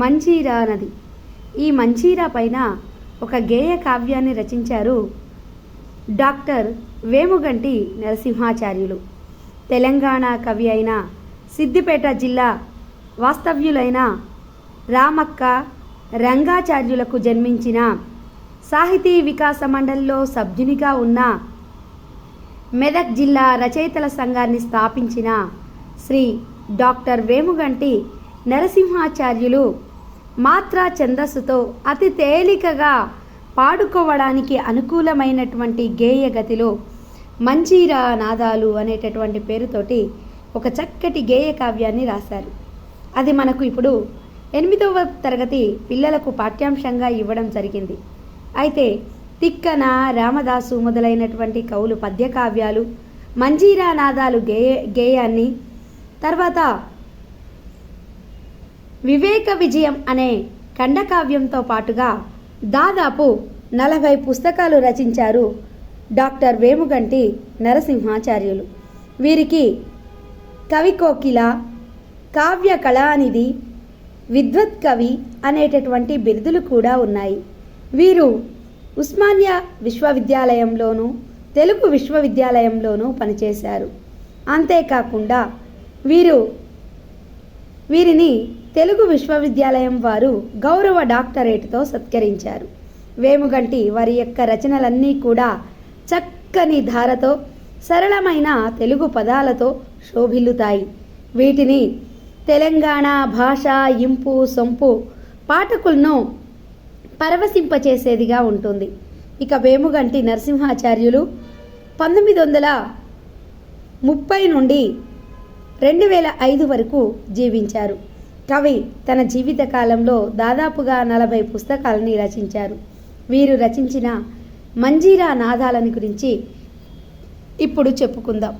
మంజీరా నది. ఈ మంజీరా పైన ఒక గేయ కావ్యాన్ని రచించారు డాక్టర్ వేముగంటి నరసింహాచార్యులు. తెలంగాణ కవి అయిన సిద్దిపేట జిల్లా వాస్తవ్యులైన రామక్క రంగాచార్యులకు జన్మించిన సాహితీ వికాస మండలిలో సభ్యునిగా ఉన్న మెదక్ జిల్లా రచయితల సంఘాన్ని స్థాపించిన శ్రీ డాక్టర్ వేముగంటి నరసింహాచార్యులు మాత్రా ఛందస్సుతో అతి తేలికగా పాడుకోవడానికి అనుకూలమైనటువంటి గేయ గతిలో మంజీరా నాదాలు అనేటటువంటి పేరుతోటి ఒక చక్కటి గేయ కావ్యాన్ని రాశారు. అది మనకు ఇప్పుడు ఎనిమిదవ తరగతి పిల్లలకు పాఠ్యాంశంగా ఇవ్వడం జరిగింది. అయితే తిక్కన రామదాసు మొదలైనటువంటి కవులు పద్య కావ్యాలు మంజీరా నాదాలు గేయ గేయాన్ని తర్వాత వివేక విజయం అనే ఖండకావ్యంతో పాటుగా దాదాపు నలభై పుస్తకాలు రచించారు డాక్టర్ వేముగంటి నరసింహాచార్యులు. వీరికి కవికోకిల కావ్య కళానిధి విద్వత్ కవి అనేటటువంటి బిరుదులు కూడా ఉన్నాయి. వీరు ఉస్మానియా విశ్వవిద్యాలయంలోనూ తెలుగు విశ్వవిద్యాలయంలోనూ పనిచేశారు. అంతేకాకుండా వీరు వీరిని తెలుగు విశ్వవిద్యాలయం వారు గౌరవ డాక్టరేట్తో సత్కరించారు. వేముగంటి వారి యొక్క రచనలన్నీ కూడా చక్కని ధారతో సరళమైన తెలుగు పదాలతో శోభిల్లుతాయి. వీటిని తెలంగాణ భాష ఇంపు సొంపు పాఠకులను పరవశింపచేసేదిగా ఉంటుంది. ఇక వేముగంటి నరసింహాచార్యులు పంతొమ్మిది వందల ముప్పై నుండి రెండు వేల ఐదు వరకు జీవించారు. కవి తన జీవిత కాలంలో దాదాపుగా నలభై పుస్తకాలని రచించారు. వీరు రచించిన మంజీరా నాదాలని గురించి ఇప్పుడు చెప్పుకుందాం.